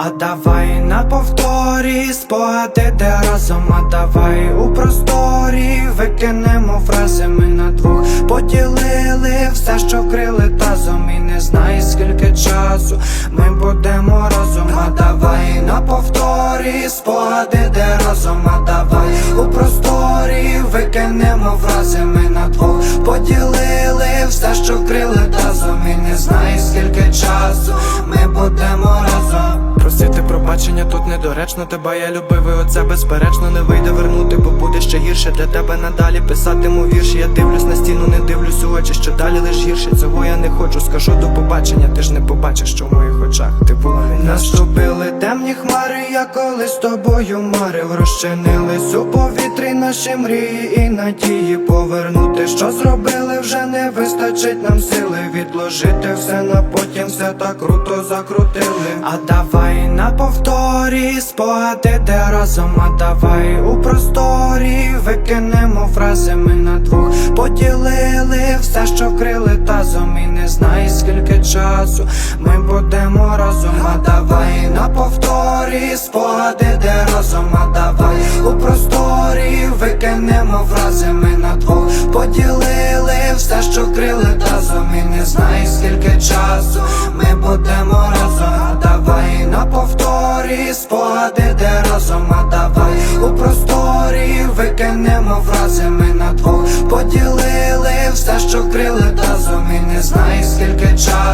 А давай на повторі спогади де разом, а давай у просторі викинемо фрази ми на двох поділили все, що вкрили тазом, і не знаю скільки часу ми будемо разом, а давай на повторі спогади де разом, а давай у просторі викинемо фрази ми на двох поділили все, що вкрили тазом, і не знаю скільки часу ми будемо. Просити тут недоречно, тебе я любив і оце безперечно не вийде вернути, бо буде ще гірше для тебе надалі писатиму вірші. Я дивлюсь на стіну, не дивлюсь у очі, що далі лиш гірше. Цього я не хочу. Скажу до побачення, ти ж не побачиш, що в моїх очах ти була не Наступили темні хмари, я колись з тобою марив, розчинились у повітрі наші мрії і надії повернути, що зробили, вже не вистачить нам сили відложити все на потім, все так круто закрутили. А давай на повторі спогади де разом, а давай у просторі викинемо фрази ми на двох. Поділили все, що вкрили тазом, і не знаю скільки часу ми будемо разом, а давай на повторі спогади де разом, а давай у просторі викинемо фрази ми на двох. Поділили все, що вкрили тазом, і не знаю скільки повторі спогади де разом, а давай у просторі викинемо фрази ми на двох поділили все, що вкрили тазом, і не знай, скільки часу.